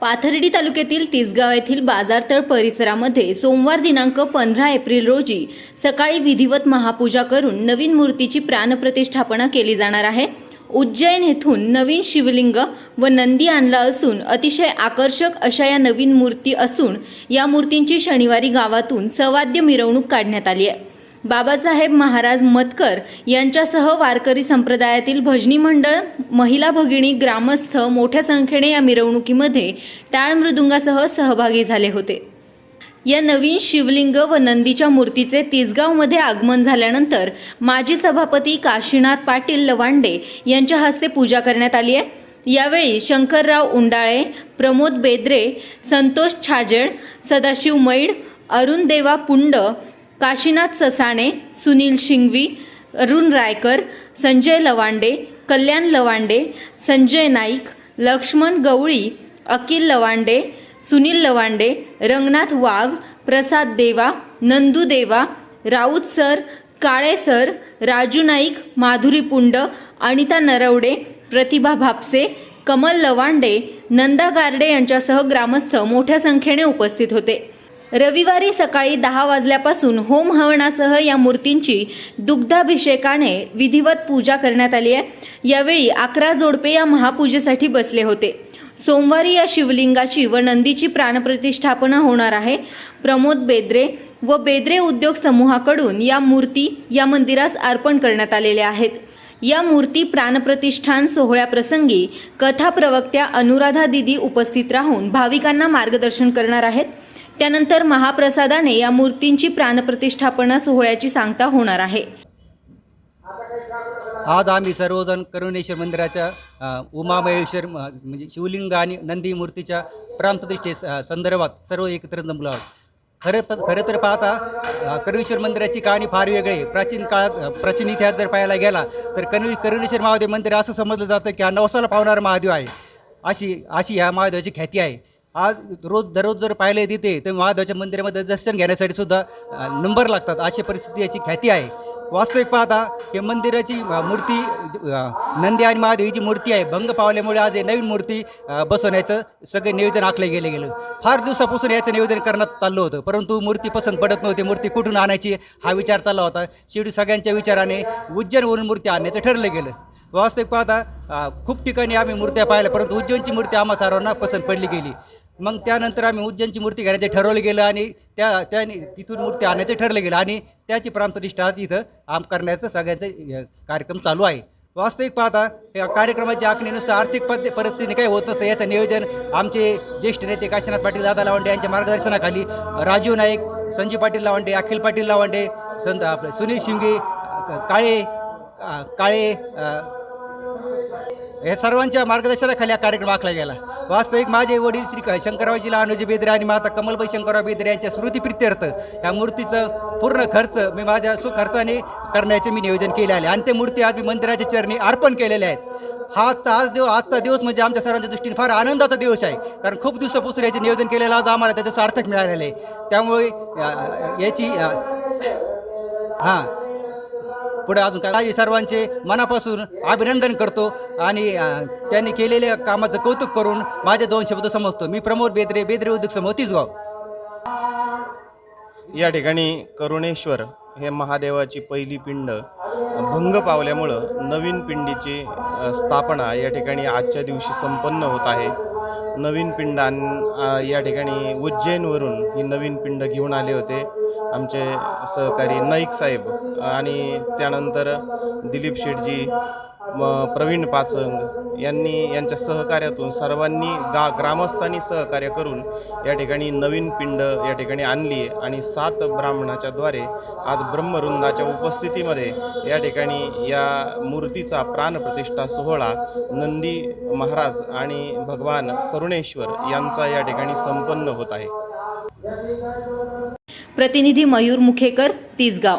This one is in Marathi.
पाथर्डी तालुक्यातील तिसगाव येथील बाजारतळ परिसरामध्ये सोमवार दिनांक पंधरा एप्रिल रोजी सकाळी विधिवत महापूजा करून नवीन मूर्तीची प्राणप्रतिष्ठापना केली जाणार आहे. उज्जैन येथून नवीन शिवलिंग व नंदी आणला असून अतिशय आकर्षक अशा या नवीन मूर्ती असून या मूर्तींची शनिवारी गावातून सवाद्य मिरवणूक काढण्यात आली आहे. बाबासाहेब महाराज मतकर यांच्यासह वारकरी संप्रदायातील भजनी मंडळ महिला भगिनी ग्रामस्थ मोठ्या संख्येने या मिरवणुकीमध्ये टाळ मृदुंगासह सहभागी झाले होते. या नवीन शिवलिंग व नंदीच्या मूर्तीचे तिसगावमध्ये आगमन झाल्यानंतर माजी सभापती काशीनाथ पाटील लवांडे यांच्या हस्ते पूजा करण्यात आली आहे. यावेळी शंकरराव उंडाळे प्रमोद बेद्रे संतोष छाजेड सदाशिव मैड अरुण देवा पुंड काशीनाथ ससाणे सुनील शिंगवी अरुण रायकर संजय लवांडे कल्याण लवांडे संजय नाईक लक्ष्मण गवळी अकिल लवांडे सुनील लवांडे रंगनाथ वाघ प्रसाद देवा नंदू देवा राऊत सर काळे सर राजू नाईक माधुरी पुंड अनिता नरवडे प्रतिभा भापसे कमल लवांडे नंदा गारडे यांच्यासह ग्रामस्थ मोठ्या संख्येने उपस्थित होते. रविवारी सकाळी दहा वाजल्यापासून होम हवनासह या मूर्तींची दुग्धाभिषेकाने विधिवत पूजा करण्यात आली आहे. यावेळी अकरा जोडपे या महापूजेसाठी बसले होते. सोमवारी या शिवलिंगाची व नंदीची प्राणप्रतिष्ठापना होणार आहे. प्रमोद बेद्रे व बेद्रे उद्योग समूहाकडून या मूर्ती या मंदिरास अर्पण करण्यात आलेल्या आहेत. या मूर्ती प्राणप्रतिष्ठान सोहळ्याप्रसंगी कथा प्रवक्त्या अनुराधा दिदी उपस्थित राहून भाविकांना मार्गदर्शन करणार आहेत. त्यानंतर महाप्रसादाने या मूर्तींची प्राणप्रतिष्ठापना सोहळ्याची सांगता होणार आहे. आज आम्ही सर्वजण करुणेश्वर मंदिराच्या उमामहेश्वर म्हणजे शिवलिंग आणि नंदी मूर्तीच्या प्राणप्रतिष्ठे स- संदर्भात सर्व एकत्र जमलो आहोत. खरं प खरं तर पाहता करुणेश्वर मंदिराची कहाणी फार वेगळी आहे. प्राचीन काळात प्राचीन इतिहास जर पाहायला गेला तर कणवी करुणेश्वर महादेव मंदिर असं समजलं जातं की हा नवसाला पावणारा महादेव आहे. अशी अशी ह्या महादेवाची ख्याती आहे. आज रोज दररोज जर पाहिले तिथे तर महादेवाच्या मंदिरामध्ये दर्शन घेण्यासाठी सुद्धा नंबर लागतात. अशी परिस्थिती याची ख्याती आहे. वास्तविक पाहता हे मंदिराची मूर्ती नंदी आणि महादेवीची मूर्ती आहे. भंग पावल्यामुळे आज हे नवीन मूर्ती बसवण्याचं सगळे नियोजन आखले गेले गेलं. फार दिवसापासून याचं नियोजन करण्यात चाललं होतं. परंतु मूर्ती पसंत पडत नव्हती. मूर्ती कुठून आणायची हा विचार चालला होता. शेवटी सगळ्यांच्या विचाराने उज्जैनवरून मूर्ती आणण्याचं ठरलं गेलं. वास्तविक पाहता खूप ठिकाणी आम्ही मूर्त्या पाहिल्या परंतु उज्जैनची मूर्ती आम्हा सर्वांना पसंत पडली गेली. मग त्यानंतर आम्ही उज्जैनची मूर्ती घेण्याचे ठरवलं गेलं आणि त्या त्याने तिथून मूर्ती आणायचं ठरलं गेलं आणि त्याची प्रांतनिष्ठा आज इथं आम करण्याचं सगळ्यांचं कार्यक्रम चालू आहे. वास्तविक पाहता या कार्यक्रमाची आखणीनुसार आर्थिक पद परिस्थिती काही होत नसतं. याचं नियोजन आमचे ज्येष्ठ नेते काशीनाथ पाटील दादा लावंडे यांच्या मार्गदर्शनाखाली राजीव नाईक संजीव पाटील लावंडे अखिल पाटील लावंडे संत आपले सुनील शिंगे काळे काळे हे या सर्वांच्या मार्गदर्शनाखाली हा कार्यक्रम आखला गेला. वास्तविक माझे वडील श्री क- शंकररावजी लहानोजी बेदरे आणि माता कमलबाई शंकरराव बेदरे यांच्या स्मृतीप्रित्यर्थ या मूर्तीचं पूर्ण खर्च मी माझ्या सुखर्चाने करण्याचे मी नियोजन केले आहे. आणि ते मूर्ती आज मी मंदिराच्या चरणी अर्पण केलेले आहेत. हा आज दिवस आजचा दिवस म्हणजे आमच्या सर्वांच्या दृष्टीने फार आनंदाचा दिवस आहे. कारण खूप दिवसापासून याचे नियोजन केलेलं आज आम्हाला त्याचं सार्थक मिळालेलं आहे. त्यामुळे याची हां. पुढे अजून काही सर्वांचे मनापासून अभिनंदन करतो आणि त्यांनी केलेल्या कामाचं कौतुक करून माझे दोन शब्द समजतो. मी प्रमोद बेदरे बेदरे उद्योग समोर तीसगाव या ठिकाणी करुणेश्वर हे महादेवाची पहिली पिंड भंग पावल्यामुळं नवीन पिंडीची स्थापना या ठिकाणी आजच्या दिवशी संपन्न होत आहे. नवीन पिंडां या ठिकाणी उज्जैनवरून ही नवीन पिंड घेऊन आले होते. आमचे सहकारी नाईक साहेब आणि त्यानंतर दिलीप शेटजी प्रवीण पाचंग यांनी यांच्या सहकार्यातून सर्वांनी गा ग्रामस्थांनी सहकार्य करून या ठिकाणी नवीन पिंड या ठिकाणी आणली आणि सात ब्राह्मणाच्या द्वारे आज ब्रह्मरुंदाच्या उपस्थितीमध्ये या ठिकाणी या मूर्तीचा प्राणप्रतिष्ठा सोहळा नंदी महाराज आणि भगवान करुणेश्वर यांचा या ठिकाणी संपन्न होत आहे. प्रतिनिधी मयूर मुखेकर तिसगाव.